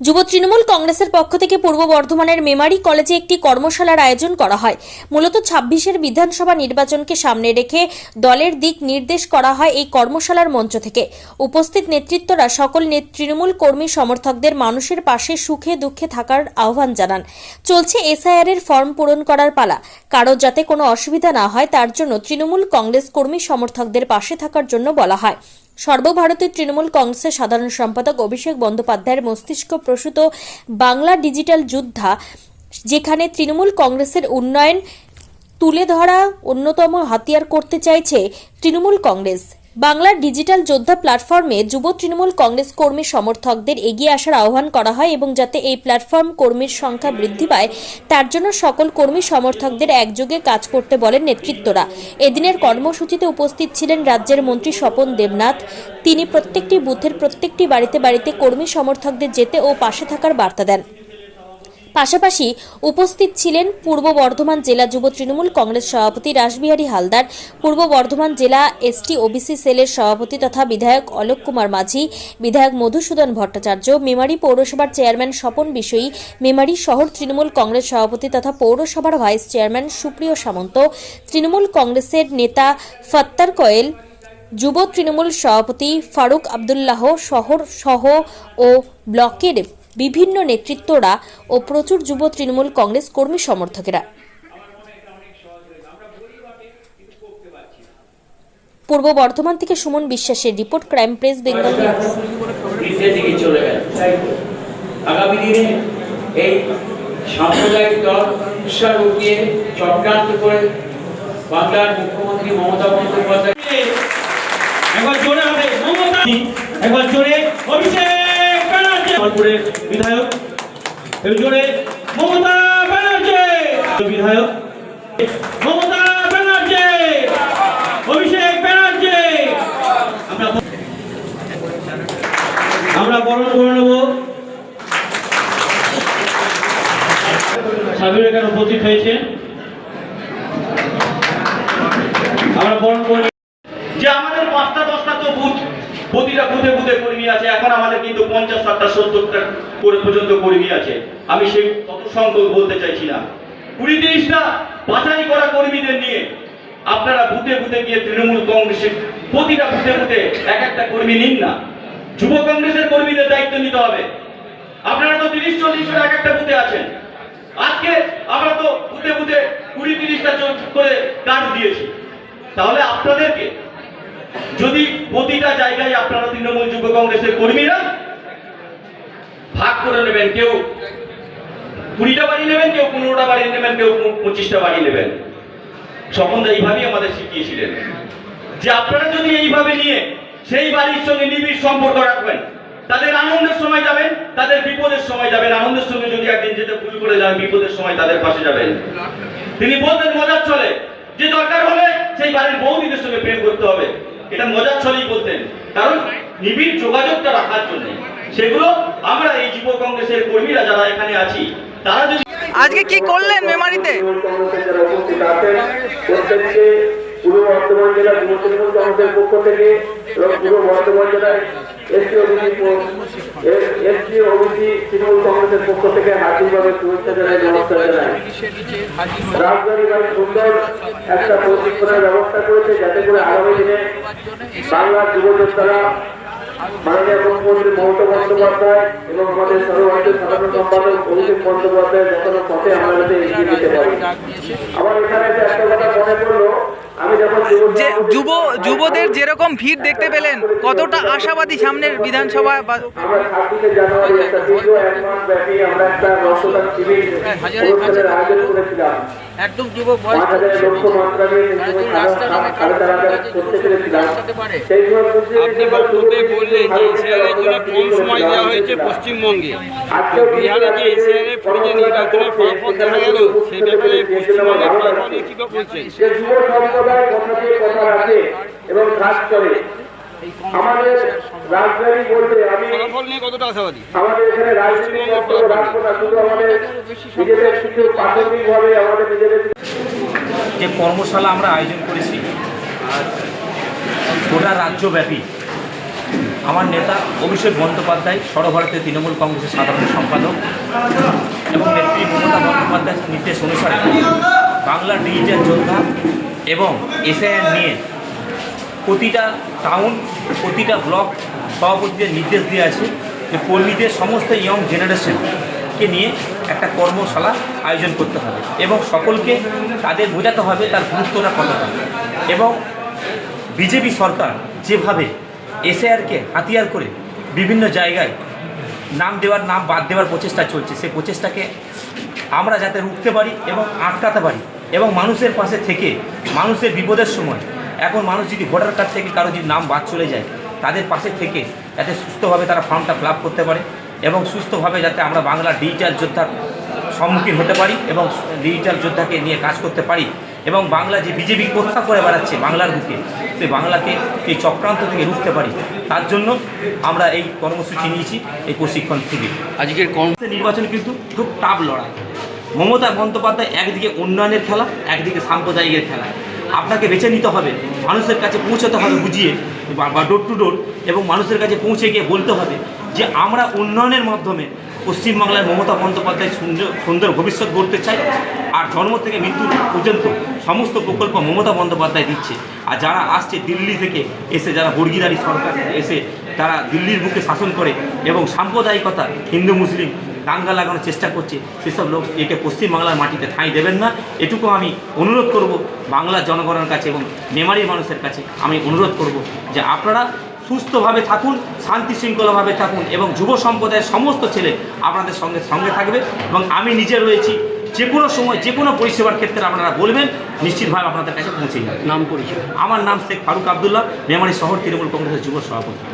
যুব তৃণমূল কংগ্রেসের পক্ষ থেকে পূর্ব বর্ধমানের মেমারি কলেজে একটি কর্মশালার আয়োজন করা হয়। মূলত ছাব্বিশের বিধানসভা নির্বাচনকে সামনে রেখে দলের দিক নির্দেশ করা হয় এই কর্মশালার মঞ্চ থেকে। উপস্থিত নেতৃত্বরা সকল তৃণমূল কর্মী সমর্থকদের মানুষের পাশে সুখে দুঃখে থাকার আহ্বান জানান। চলছে এসআইআর এর ফর্ম পূরণ করার পালা। কারও যাতে কোনো অসুবিধা না হয়, তার জন্য তৃণমূল কংগ্রেস কর্মী সমর্থকদের পাশে থাকার জন্য বলা হয়। সর্বভারতীয় তৃণমূল কংগ্রেসের সাধারণ সম্পাদক অভিষেক বন্দ্যোপাধ্যায়ের মস্তিষ্ক প্রসূত বাংলা ডিজিটাল যোদ্ধা, যেখানে তৃণমূল কংগ্রেসের উন্নয়ন তুলে ধরা অন্যতম হাতিয়ার করতে চাইছে তৃণমূল কংগ্রেস। বাংলার ডিজিটাল যোদ্ধা প্ল্যাটফর্মে যুব তৃণমূল কংগ্রেস কর্মী সমর্থকদের এগিয়ে আসার আহ্বান করা হয় এবং যাতে এই প্ল্যাটফর্ম কর্মীর সংখ্যা বৃদ্ধি পায়, তার জন্য সকল কর্মী সমর্থকদের একযোগে কাজ করতে বলেন নেতৃত্বরা। এদিনের কর্মসূচিতে উপস্থিত ছিলেন রাজ্যের মন্ত্রী স্বপন দেবনাথ। তিনি প্রত্যেকটি বুথের প্রত্যেকটি বাড়িতে বাড়িতে কর্মী সমর্থকদের যেতে ও পাশে থাকার বার্তা দেন। পাশাপাশি উপস্থিত ছিলেন পূর্ব বর্ধমান জেলা যুব তৃণমূল কংগ্রেস সভাপতি রাসবিহারী হালদার, পূর্ব বর্ধমান জেলা এসটি ওবিসি সেলের সভাপতি তথা বিধায়ক অলোক কুমার মাঝি, বিধায়ক মধুসূদন ভট্টাচার্য, মেমারি পৌরসভার চেয়ারম্যান স্বপন বিষয়ী মেমারি শহর তৃণমূল কংগ্রেস সভাপতি তথা পৌরসভার ভাইস চেয়ারম্যান সুপ্রিয় সামন্ত, তৃণমূল কংগ্রেসের নেতা ফত্তার কয়েল, যুব তৃণমূল সভাপতি ফারুক আবদুল্লাহ শহর সহ ও ব্লকের বিভিন্ন নেতৃত্বরা ও প্রচুর যুব তৃণমূল কংগ্রেস কর্মী সমর্থকেরা। পূর্ব বর্ধমান থেকে সুমন বিশ্বাসের রিপোর্ট ক্রাইম প্রেস বেঙ্গল আগামী দিনে এই সাম্প্রদায়িক দল উৎসাহ উঠিয়ে চক্রান্ত করে বাংলার মুখ্যমন্ত্রী মমতা বন্দ্যোপাধ্যায় একবার জোরে হবে। মমতা একবার জোরে। অভিষেক! ব্যানার্জি বিধায়ক জোরে মমতা ব্যানার্জি। বিধায়ক, মমতা ব্যানার্জি, অভিষেক ব্যানার্জি। আমরা বরণ করে নেব। সাবির এখানে উপস্থিত হয়েছে। আমরা বরণ করে। যে আমাদের পাঁচটা দশটা তো বুথ প্রতিটা বুথে বুথে কর্মী আছে। এখন আমাদের কিন্তু পঞ্চাশ ষাটটা সত্তরটা করে পর্যন্ত কর্মী আছে। আমি সেই তত সংখ্যক বলতে চাইছি না। কুড়ি তিরিশটা বাছাই করা কর্মীদের নিয়ে আপনারা বুথে বুথে গিয়ে তৃণমূল কংগ্রেসের প্রতিটা বুথে বুথে এক একটা কর্মী নিন না। যুব কংগ্রেসের কর্মীদের দায়িত্ব নিতে হবে। আপনারা তো তিরিশ, চল্লিশ জন এক একটা বুথে আছেন। আজকে আমরা তো বুথে বুথে কুড়ি তিরিশটা করে কাজ দিয়েছি। তাহলে আপনাদেরকে যদি প্রতিটা জায়গায় আপনারা তৃণমূল যুব কংগ্রেসের কর্মীরা ভাগ করে নেবেন, কেউ কুড়িটা বাড়ি নেবেন, কেউ পনেরোটা বাড়ি নেবেন, কেউ পঁচিশটা বাড়ি নেবেন। স্বপনদা এইভাবেই আমাদের শিখিয়েছিলেন। যে আপনারা যদি এইভাবে নিয়ে সেই বাড়ির সঙ্গে নিবিড় সম্পর্ক রাখবেন, তাদের আনন্দের সময় যাবেন, তাদের বিপদের সময় যাবেন। আনন্দের সঙ্গে যদি একদিন যেতে ভুল করে যান, বিপদের সময় তাদের পাশে যাবেন। তিনি বলতেন, মজার চলে যে দরকার হলে সেই বাড়ির বৌদিদের সঙ্গে প্রেম করতে হবে। এটা মজার ছলেই বলতেন। কারণ নিবিড় যোগাযোগটা রাখার জন্য। সেগুলো আমরা এই যুব কংগ্রেসের কর্মীরা যারা এখানে আছি তারা যদি আজকে কি করলেন মেমারিতে? পূর্ব বর্ধমান জেলা যুব তৃণমূল কংগ্রেসের পক্ষ থেকে এবং পূর্ব বর্ধমান জেলার এসটি এসটি ওবিসি তৃণমূল কংগ্রেসের পক্ষ থেকে হার্দিকভাবে শুভেচ্ছা জানাই নমস্কার জানাই রাজধানী সুন্দর একটা প্রশিক্ষণের ব্যবস্থা করেছে যাতে করে আগামী দিনে বাংলার যুব যোদ্ধারা মাননীয় মুখ্যমন্ত্রী মমতা বন্দ্যোপাধ্যায় এবং আমাদের সর্বভারতীয় সাধারণ সম্পাদক অভিষেক বন্দ্যোপাধ্যায় পথে আমরা যাতে এগিয়ে পারি। আমার এখানে যে একটা কথা মনে পড়ল আমি যখন যুব যুবদের যেরকম ভিড় দেখতে পেলেন কতটা আশাবাদী সামনের বিধানসভা বা আমরা ছাব্বিশে জানুয়ারি একটা দীর্ঘ এক মাস ব্যাপী আমরা একটা রক্তদান শিবির আয়োজন করেছিলাম। একদম যুবক বয়স রাস্তা নামে আপনি বক্তব্যে বললেন যে জন্য কম সময় দেওয়া হয়েছে পশ্চিমবঙ্গে। বিহারে যে এর ফলে নির্বাচনের ফলাফল দেখা গেল ব্যাপারে পশ্চিমবঙ্গের ফলাফল কি বলছেন এবং কাজ করে আমাদের রাজধানী বলতে আমি কতটা আশাবাদী? আমাদের এখানে রাজনীতি রাখব না শুধু আমাদের নিজেদের কিছু প্রাথমিকভাবে আমাদের নিজেদের যে কর্মশালা আমরা আয়োজন করেছি আর গোটা রাজ্যব্যাপী আমার নেতা অভিষেক বন্দ্যোপাধ্যায় সর্বভারতীয় তৃণমূল কংগ্রেসের সাধারণ সম্পাদক এবং নেত্রী মমতা বন্দ্যোপাধ্যায়ের নির্দেশ অনুসারে বাংলার ডিজিটাল যোদ্ধা এবং এসআইআর নিয়ে প্রতিটা টাউন প্রতিটা ব্লক সভাপতিদের নির্দেশ দেওয়া আছে যে কর্মীদের সমস্ত ইয়ং জেনারেশনকে নিয়ে একটা কর্মশালা আয়োজন করতে হবে এবং সকলকে তাদের বোঝাতে হবে তার গুরুত্বটা কতটা। এবং বিজেপি সরকার যেভাবে এসআরকে হাতিয়ার করে বিভিন্ন জায়গায় নাম দেওয়ার, নাম বাদ দেওয়ার প্রচেষ্টা চলছে, সেই প্রচেষ্টাকে আমরা যাতে রুখতে পারি এবং আটকাতে পারি এবং মানুষের পাশে থেকে মানুষের বিপদের সময় এখন মানুষ যদি ভোটার কার্ড থেকে কারও যদি নাম বাদ চলে যায় তাদের পাশে থেকে যাতে সুস্থভাবে তারা ফর্মটা ফিল করতে পারে এবং সুস্থভাবে যাতে আমরা বাংলার ডিজিটাল যোদ্ধার সম্মুখীন হতে পারি এবং ডিজিটাল যোদ্ধাকে নিয়ে কাজ করতে পারি এবং বাংলা যে বিজেপি প্রত্যাশা করে বেড়াচ্ছে বাংলার বুকে সেই বাংলাকে এই চক্রান্ত থেকে রুখতে পারি। তার জন্য আমরা এই কর্মসূচি নিয়েছি এই প্রশিক্ষণ শিবির আজকের কর্ম নির্বাচন কিন্তু খুব টাফ লড়াই। মমতা বন্দ্যোপাধ্যায় একদিকে উন্নয়নের খেলা একদিকে সাম্প্রদায়িকের খেলা। আপনাকে বেছে নিতে হবে, মানুষের কাছে পৌঁছতে হবে বুঝিয়ে, বা- ডোর টু ডোর এবং মানুষের কাছে পৌঁছে গিয়ে বলতে হবে যে আমরা উন্নয়নের মাধ্যমে পশ্চিমবাংলার মমতা বন্দ্যোপাধ্যায় সুন্দর সুন্দর ভবিষ্যৎ গড়তে চাই আর জন্ম থেকে মৃত্যু পর্যন্ত সমস্ত প্রকল্প মমতা বন্দ্যোপাধ্যায় দিচ্ছে। আর যারা আসছে দিল্লি থেকে, এসে যারা বর্গিদারি সরকার এসে তারা দিল্লির বুকে শাসন করে এবং সাম্প্রদায়িকতা, হিন্দু, মুসলিম দাঙ্গা লাগানোর চেষ্টা করছে সেসব লোক একে পশ্চিমবাংলার মাটিতে ঠাঁই দেবেন না। এটুকু আমি অনুরোধ করব বাংলার জনগণের কাছে এবং মেমারি মানুষের কাছে আমি অনুরোধ করব যে আপনারা সুস্থভাবে থাকুন শান্তি শৃঙ্খলাভাবে থাকুন এবং যুব সম্প্রদায়ের সমস্ত ছেলে আপনাদের সঙ্গে সঙ্গে থাকবে এবং আমি নিজে রয়েছি। যে কোনো সময় যে কোনো পরিষেবার ক্ষেত্রে আপনারা বলবেন নিশ্চিতভাবে আপনাদের কাছে পৌঁছে যাবে। নাম পরিচয়। আমার নাম শেখ ফারুক আবদুল্লাহ মেমারি শহর তৃণমূল কংগ্রেসের যুব সভাপতি।